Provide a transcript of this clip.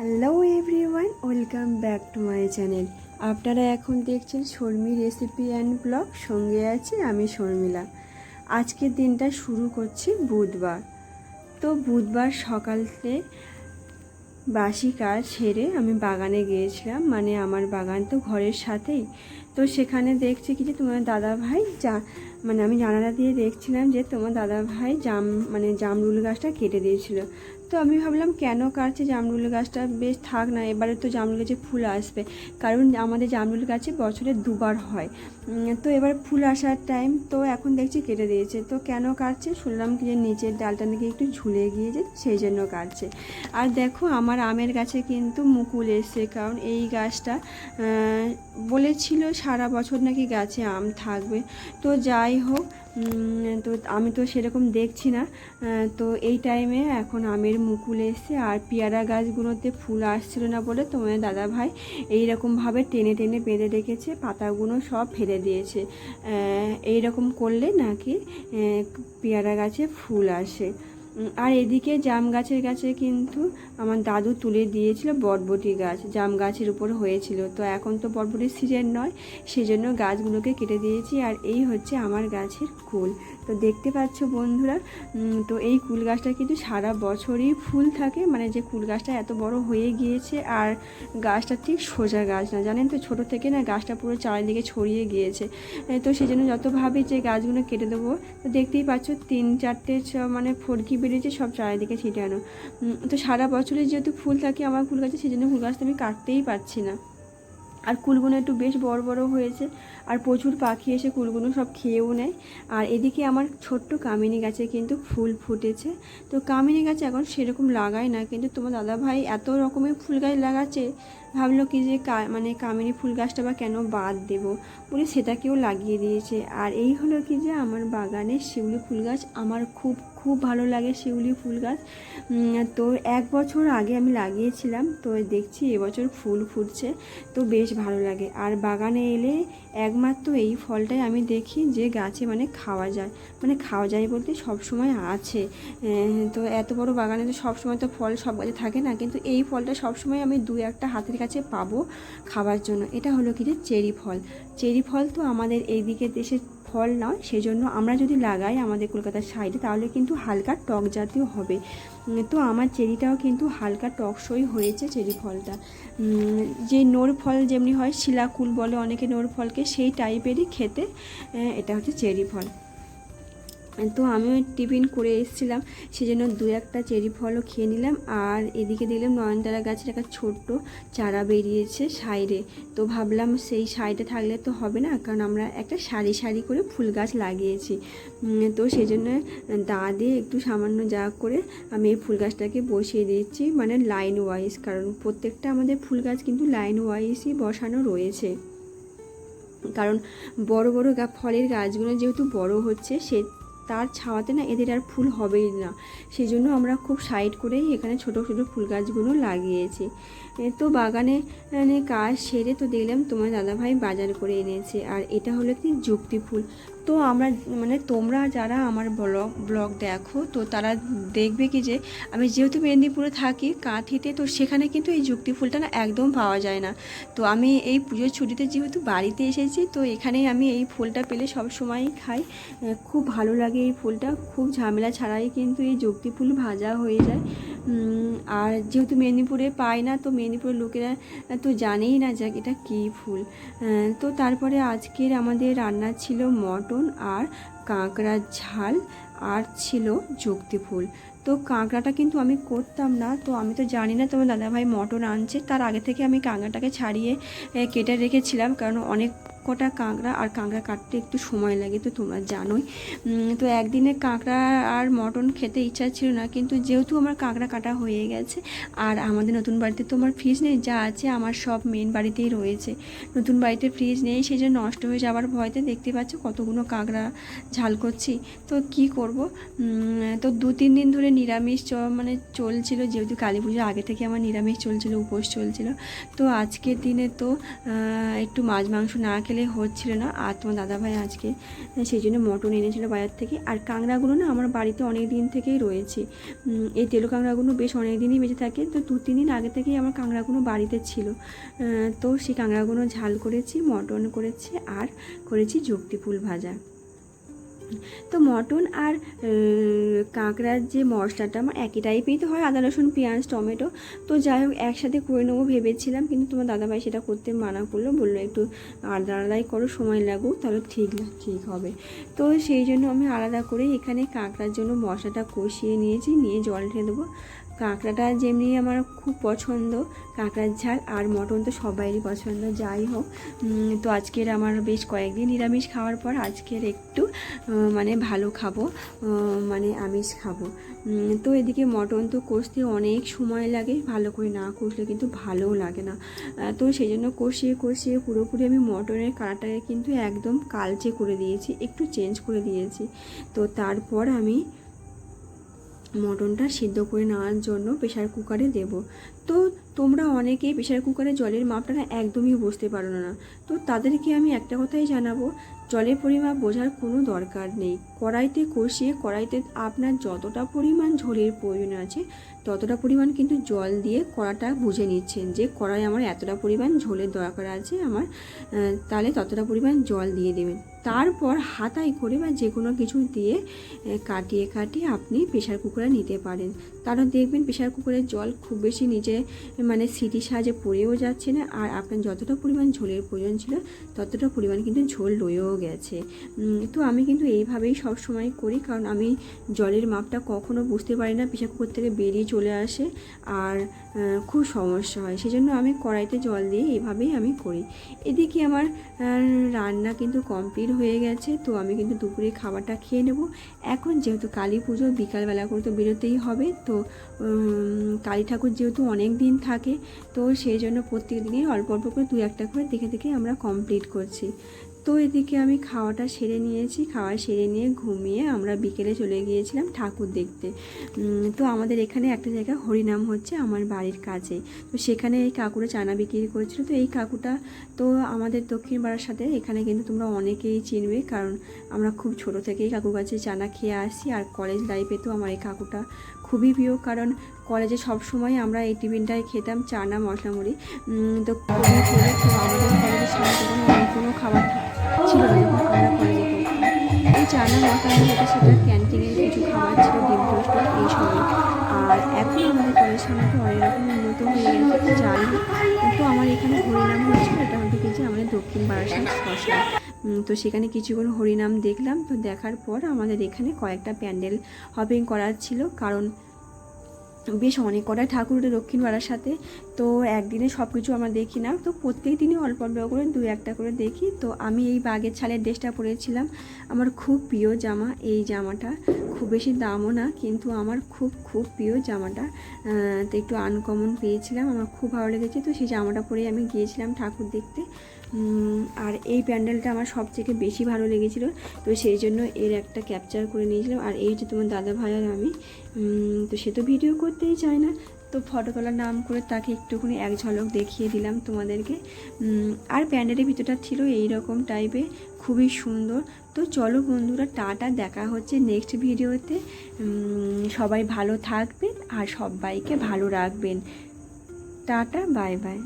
Hello everyone welcome back to my channel আপনারা এখন দেখছেন শর্মি রেসিপি অ্যান্ড ব্লগ সঙ্গে আছি আমি শর্মিলা। আজকের দিনটা শুরু করছি বুধবার। তো বুধবার সকালে বাসি কাজ সেরে আমি বাগানে গিয়েছিলাম মানে আমার বাগান তো ঘরের সাথেই। তো সেখানে দেখছি কি যে তোমার দাদা ভাই যা মানে আমি জানালা দিয়ে দেখছিলাম যে তোমার দাদা ভাই জাম মানে জামরুল গাছটা কেটে দিয়েছিল। তো আমি ভাবলাম, কেন কাটছে জামরুল গাছটা বেশ থাক না, এবারে তো জামরুল গাছে ফুল আসবে। কারণ আমাদের জামরুল গাছে বছরে দুবার হয়। তো এবার ফুল আসার টাইম তো এখন দেখছি কেটে দিয়েছে। তো কেন কাটছে? শুনলাম যে নিচের ডালটা নাকি একটু ঝুলে গিয়েছে, সেই জন্য কাটছে। আর দেখো, আমার আমের গাছে কিন্তু মুকুল এসছে, কারণ এই গাছটা বলেছিল সারা বছর নাকি গাছে আম থাকবে। তো যাই হোক তো আমি তো সেরকম দেখছি না। তো এই টাইমে এখন আমের মুকুল এসছে আর পেয়ারা গাছগুলোতে ফুল আসছিল না বলে তোমার দাদা ভাই এইরকমভাবে টেনে টেনে বেঁধে রেখেছে, পাতাগুলো সব ফেলে দিয়েছে। এই রকম করলে নাকি পেয়ারা গাছে ফুল আসে। আর এদিকে জাম গাছের গাছে কিন্তু আমার দাদু তুলে দিয়েছিল বটবটি গাছ। জাম গাছের উপর হয়েছিল। তো এখন তো বটবটির সিজন নয়, সেজন্য গাছগুলোকে কেটে দিয়েছি আর এই হচ্ছে আমার গাছের কুল। তো দেখতে পাচ্ছ বন্ধুরা তো এই কুল গাছটা কিন্তু সারা বছরই ফুল থাকে। মানে যে কুল গাছটা এত বড় হয়ে গিয়েছে আর গাছটা ঠিক সোজা গাছ না। জানেন তো, ছোট থেকে না গাছটা পুরো চারিদিকে ছড়িয়ে গিয়েছে। তো সেই জন্য যত ভাবি যে গাছগুলো কেটে দেবো, তো দেখতেই পাচ্ছ তিন চারটে মানে ফড়কি বেরিয়েছে, সব চারিদিকে ছিটানো। তো সারা বছরে যেহেতু ফুল থাকে আমার ফুল গাছে সেই জন্য ফুল গাছটা আমি কাটতেই পারছি না। আর কুলগুলো একটু বেশ বড় বড় হয়েছে, আর প্রচুর পাখি এসে কুলগুলো সব খেয়েও নেয়। আর এদিকে আমার ছোট্ট কামিনী গাছে কিন্তু ফুল ফুটেছে। তো কামিনী গাছ এখন সেরকম লাগায় না, কিন্তু তোমার দাদা ভাই এত রকমের ফুল গাছ লাগাচ্ছে, ভাবলো কি যে মানে কামিনী ফুল গাছটা বা কেন বাদ দেব? বলে সেটাকেও লাগিয়ে দিয়েছে। আর এই হলো কি যে আমার বাগানে শিউলি ফুল গাছ আমার খুব খুব ভালো লাগে শিউলি ফুল গাছ। তো এক বছর আগে আমি লাগিয়েছিলাম, তো দেখছি এবছর ফুল ফুটছে, তো বেশ ভালো লাগে। আর বাগানে এলে একমাত্র এই ফলটাই আমি দেখি যে গাছে মানে খাওয়া যায়। মানে খাওয়া যায় বলতে সব সময় আছে তো এত বড় বাগানে তো সব সময় তো ফল সব গাছে থাকে না, কিন্তু এই ফলটা সব সময় আমি দু একটা হাতের কাছে পাবো খাবার জন্য। এটা হলো কি যে চেরি ফল। চেরি ফল তো আমাদের এইদিকে দেশের ফল নয়, সেজন্য আমরা যদি লাগাই আমাদের কলকাতার সাইডে, তাহলে কিন্তু হালকা টক জাতীয় হবে। তো আমার চেরিটাও কিন্তু হালকা টকসই হয়েছে চেরি ফলটা। যে নোর ফল যেমনি হয়, শিলাকুল বলে অনেকে নোর ফলকে, সেই টাইপেরই খেতে এটা হচ্ছে চেরি ফল। তো আমিও টিফিন করে এসেছিলাম, সেজন্য দু একটা চেরি ফলও খেয়ে নিলাম। আর এদিকে দেখলাম নয়নতারা গাছের একটা ছোট্ট চারা বেরিয়েছে সাইডে। তো ভাবলাম সেই সাইডে থাকলে তো হবে না, কারণ আমরা একটা সারি সারি করে ফুল গাছ লাগিয়েছি। তো সেই জন্য দা দিয়ে একটু সামান্য যা করে আমি এই ফুল গাছটাকে বসিয়ে দিচ্ছি মানে লাইন ওয়াইজ, কারণ প্রত্যেকটা আমাদের ফুল গাছ কিন্তু লাইন ওয়াইজই বসানো রয়েছে। কারণ বড় বড় ফলের গাছগুলো যেহেতু বড় হচ্ছে, সে তার ছাওয়াতে না এদের আর ফুল হবেই না। সেই জন্য আমরা খুব সাইড করেই এখানে ছোট, ছোটো ফুল গাছগুলো লাগিয়েছি। তো বাগানে কাজ সেরে তো দেখলাম তোমার দাদাভাই বাজার করে এনেছে। আর এটা হলো কি যুক্তি ফুল। তো আমরা মানে তোমরা যারা আমার ব্লগ ব্লগ দেখো, তো তারা দেখবে কি যে, আমি যেহেতু মেদিনীপুরে থাকি কাঁথিতে, তো সেখানে কিন্তু এই যুক্তি ফুলটা না একদম পাওয়া যায় না। তো আমি এই পুজোর ছুটিতে যেহেতু বাড়িতে এসেছি, তো এখানেই আমি এই ফুলটা পেলে সব সময়ই খাই। খুব ভালো লাগে এই ফুলটা, খুব ঝামেলা ছাড়াই কিন্তু এই যুক্তি ফুল ভাজা হয়ে যায়। আর যেহেতু মেদিনীপুরে পাই না, তো মেদিনীপুরের লোকেরা তো জানেই না যে এটা কী ফুল। তো তারপরে আজকের আমাদের রান্না ছিল মটন আর কাঁকড়ার ঝাল আর ছিল যুক্তি ফুল তো কাঁকড়াটা কিন্তু আমি করতাম না, তো আমি তো জানি না তোমার দাদাভাই মটন আনছে। তার আগে থেকে আমি কাঁকড়াটাকে ছাড়িয়ে কেটে রেখেছিলাম, কারণ অনেক কটা কাঁকড়া আর কাঁকড়া কাটতে একটু সময় লাগে তো তোমরা জানোই। তো একদিনে কাঁকড়া আর মটন খেতে ইচ্ছা ছিল না, কিন্তু যেহেতু আমার কাঁকড়া কাটা হয়ে গেছে আর আমাদের নতুন বাড়িতে তো আমার ফ্রিজ নেই, যা আছে আমার সব মেন বাড়িতেই রয়েছে। নতুন বাড়িতে ফ্রিজ নেই সেই জন্য নষ্ট হয়ে যাওয়ার ভয়তে দেখতে পাচ্ছ কতগুলো কাঁকড়া ঝাল করছি। তো কি করব? তো দু তিন দিন ধরে নিরামিষ মানে চলছিল, যেহেতু কালী পুজোর আগে থেকে আমার নিরামিষ চলছিল, উপোস চলছিল। তো আজকের দিনে তো একটু মাছ মাংস না খেলে খেলে হচ্ছিল না আর তোমার দাদাভাই আজকে সেই জন্য মটন এনেছিল বাজার থেকে। আর কাঁকড়াগুলো না আমার বাড়িতে অনেক দিন থেকেই রয়েছে। এই তেলো কাঁকড়াগুলো বেশ অনেক দিনই বেঁচে থাকে। তো দু, তিন দিন আগে থেকেই আমার কাঁকড়াগুলো বাড়িতে ছিল। তো সেই কাঁকড়াগুলো ঝাল করেছি, মটন করেছি আর করেছি যুক্তি ফুল ভাজা। তো মটন আর কাঁকড়ার যে মশলাটা, আমার একই টাইপেই তো হয়, আদা, রসুন, পেঁয়াজ, টমেটো। তো যাই হোক, একসাথে করে নেব ভেবেছিলাম, কিন্তু তোমার দাদাভাই সেটা করতে মানা করল, বলল একটু আলাদা আলাদাই করো, সময় লাগুক, তাহলে ঠিক না, ঠিক হবে। তো সেই জন্য আমি আলাদা করে এখানে কাঁকড়ার জন্য মশলাটা কষিয়ে নিয়েছি, নিয়ে জল ঢেলে দেবো। কাঁকড়াটা যেমনি আমার খুব পছন্দ, কাঁকড়ার ঝাল আর মটন তো সবাইরই পছন্দ, যাই হোক। তো আজকের আমার বেশ কয়েকদিন নিরামিষ খাওয়ার পর আজকের একটু মানে ভালো খাব মানে আমিষ খাব। তো এদিকে মটন তো কষতে অনেক সময় লাগে, ভালো করে না কষলে কিন্তু ভালোও লাগে না। তো সেই জন্য কষিয়ে কষিয়ে পুরোপুরি আমি মটনের কাঁটাটাকে কিন্তু একদম কালচে করে দিয়েছি, একটু চেঞ্জ করে দিয়েছি। তো তারপর আমি মটনটা সিদ্ধ করে নেওয়ার জন্য প্রেশার কুকারে দেব। তো তোমরা অনেকেই প্রেশার কুকারে জলের মাপটা একদমই বুঝতে পারো না। তো তাদেরকে আমি একটা কথাই জানাব, জলের পরিমাপ বোঝার কোনো দরকার নেই। কড়াইতে কষিয়ে, কড়াইতে আপনার যতটা পরিমাণ ঝোলের প্রয়োজন আছে, ততটা পরিমাণ কিন্তু জল দিয়ে কড়াটা বুঝে নিচ্ছেন যে কড়াই আমার এতটা পরিমাণ ঝোলের দরকার আছে, আমার তাহলে ততটা পরিমাণ জল দিয়ে দেবেন। তারপর হাতায় করে বা যে কোনো কিছু দিয়ে কাটিয়ে কাটিয়ে আপনি প্রেশার কুকারে নিতে পারেন। কারণ দেখবেন প্রেশার কুকারের জল খুব বেশি নিচে মানে সিটি সাহায্যে পড়েও যাচ্ছে না। আর আপনার যতটা পরিমাণ ঝোলের প্রয়োজন ছিল, ততটা পরিমাণ কিন্তু ঝোল রয়েও গেছে। তো আমি কিন্তু এইভাবেই সব সময় করি, কারণ আমি জলের মাপটা কখনো বুঝতে পারি না। প্রেশার কুকার থেকে বেরিয়ে চলে আসে আর খুব সমস্যা হয়। সেজন্য আমি কড়াইতে জল দিয়ে এইভাবেই আমি করি। এদিকে আমার রান্না কিন্তু কমপ্লিট হয়ে গেছে, তো আমি কিন্তু দুপুরে খাবারটা খেয়ে নেব। এখন যেহেতু কালী পুজো, বিকালবেলা করে তো বেরোতেই হবে, তো কালী ঠাকুর যেহেতু অনেক দিন থাকে, তো সেই জন্য প্রত্যেক দিনই অল্প অল্প করে দু একটা করে দেখে দেখে আমরা কমপ্লিট করছি। তো এদিকে আমি খাওয়াটা সেরে নিয়েছি। খাওয়া সেরে নিয়ে ঘুমিয়ে আমরা বিকেলে চলে গিয়েছিলাম ঠাকুর দেখতে। তো আমাদের এখানে একটা জায়গা হরিনাম হচ্ছে আমার বাড়ির কাছে। তো সেখানে এই কাকুরা চানা বিক্রি করছিল। তো এই কাকুটা তো আমাদের দক্ষিণ পাড়ার সাথে, এখানে কিন্তু তোমরা অনেকেই চিনবে কারণ আমরা খুব ছোট থেকেই কাকুর কাছে চানা খেয়ে আসি আর কলেজ লাইফে তো আমার এই কাকুটা খুবই প্রিয়। কারণ কলেজে সব সময় আমরা এই টিফিনটাই খেতাম চানা মশলা মুড়ি তো কোনো খাবার ছিল না, আমরা কলেজে এই চানা মশলা মুড়ি যেটা সেটা ক্যান্টিনের কিছু খাবার ছিল, ডিম টোস্ট এই সময়। আর এখন আমাদের কলেজের সামনে অনেক রকম উন্নত হয়ে গেছে যাই তো আমার এখানে হরিনাম হয়েছিল, এটা হচ্ছে যে আমাদের দক্ষিণ বারাসাত শ্মশান তো সেখানে কিছুক্ষণ হরিনাম দেখলাম, তো দেখার পর আমাদের এখানে কয়েকটা প্যান্ডেল হপিং করার ছিল। কারণ বেশ অনেক কটাই ঠাকুর ওঠে দক্ষিণ পাড়ার সাথে। তো একদিনে সব কিছু আমরা দেখি না। তো প্রত্যেক দিনই অল্প অল্প করে দু একটা করে দেখি। তো আমি এই বাগের ছালের ড্রেসটা পরেছিলাম। আমার খুব প্রিয় জামা এই জামাটা। খুব বেশি দামও না, কিন্তু আমার খুব খুব প্রিয় জামাটা। তো একটু আনকমন পেয়েছিলাম। আমার খুব ভালো লেগেছে। তো সেই জামাটা পরেই আমি গিয়েছিলাম ঠাকুর দেখতে। আর এই প্যান্ডেলটা আমার সব থেকে বেশি ভালো লেগেছিল। তো সেই জন্য এর একটা ক্যাপচার করে নিয়েছিলাম। আর এই যে তোমার দাদা ভাই আর আমি তো সে তো ভিডিও করতেই চায় না। তো ফটো তোলার নাম করে তাকে একটুখানি এক ঝলক দেখিয়ে দিলাম তোমাদেরকে। আর প্যান্ডেলের ভিতরটা ছিল এই রকম টাইপের খুবই সুন্দর। তো চলো বন্ধুরা, টাটা, দেখা হচ্ছে নেক্সট ভিডিওতে সবাই ভালো থাকবেন আর সবাইকে ভালো রাখবেন। Tata bye bye